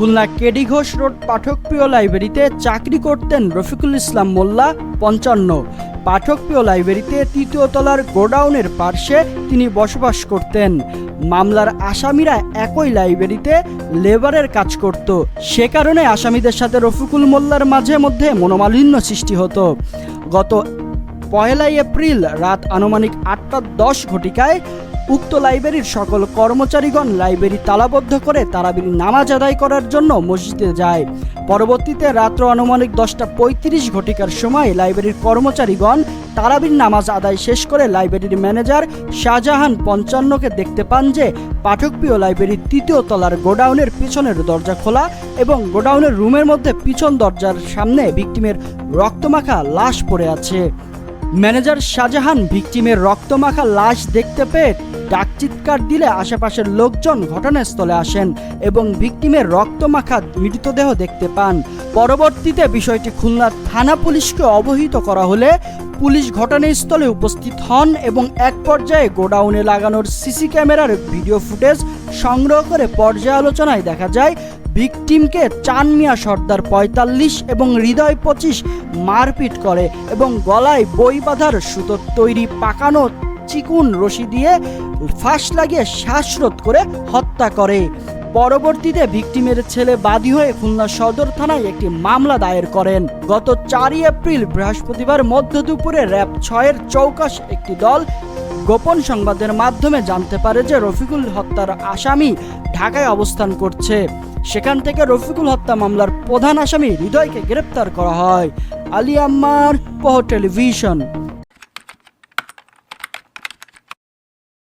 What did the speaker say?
Khulna KD Ghosh road পাঠকপ্রিয় লাইব্রেরিতে চাকরি করতেন রফিকুল ইসলাম মোল্লা, পঞ্চান্ন। পাঠকপ্রিয় লাইব্রেরিতে তৃতীয় তলার গোডাউনের পার্শ্বে তিনি বসবাস করতেন। মামলার আসামিরা একই লাইব্রেরিতে লেবারের কাজ করত। সে কারণে আসামিদের সাথে রফিকুল মোল্লার মাঝে মধ্যে মনোমালিন্য সৃষ্টি হতো। গত পয়লা এপ্রিল রাত আনুমানিক আটটা দশ ঘটিকায় উক্ত লাইব্রেরির সকল কর্মচারীগণ লাইব্রেরি তালাবদ্ধ করে তারাবির নামাজ আদায় করার জন্য মসজিদে যায়। পরবর্তীতে রাত্র আনুমানিক দশটা পঁয়ত্রিশ ঘটিকার সময় লাইব্রেরির কর্মচারীগণ তারাবির নামাজ আদায় শেষ করে লাইব্রেরির ম্যানেজার শাহজাহান পঞ্চান্নকে দেখতে পান যে পাঠকপ্রিয় লাইব্রেরির তৃতীয় তলার গোডাউনের পিছনের দরজা খোলা এবং গোডাউনের রুমের মধ্যে পিছন দরজার সামনে ভিকটিমের রক্তমাখা লাশ পড়ে আছে। ম্যানেজার শাহজাহান ভিকটিমের রক্তমাখা লাশ দেখতে পেয়ে ডাক চিৎকার দিলে আশেপাশের লোকজন ঘটনাস্থলে আসেন এবং ভিকটিমের রক্তমাখা মৃতদেহ দেখতে পান। পরবর্তীতে বিষয়টি খুলনা থানা পুলিশকে অবহিত করা হলে পুলিশ ঘটনাস্থলে উপস্থিত হন এবং এক পর্যায়ে গোডাউনে লাগানোর সিসি ক্যামেরার ভিডিও ফুটেজ সংগ্রহ করে পর্যালোচনায় দেখা যায়, ভিকটিমকে চান মিয়া সর্দার পঁয়তাল্লিশ এবং হৃদয় পঁচিশ মারপিট করে এবং গলায় বই বাঁধার সুতোর তৈরি পাকানো চিকুন রশি দিয়ে ফাঁস লাগিয়ে শ্বাসরোধ করে হত্যা করে। পরবর্তীতে ভিকটিমের ছেলে বাদী হয়ে খুলনা সদর থানায় একটি মামলা দায়ের করেন। গত চারই এপ্রিল বৃহস্পতিবার মধ্য দুপুরে র্যাব ছয়ের চৌকাশ একটি দল গোপন সংবাদের মাধ্যমে জানতে পারে যে রফিকুল হত্যার আসামি ঢাকায় অবস্থান করছে। সেখান থেকে রফিকুল হত্যা মামলার প্রধান আসামি হৃদয়কে গ্রেপ্তার করা হয়। আলী আম্মার পহ টেলিভিশন।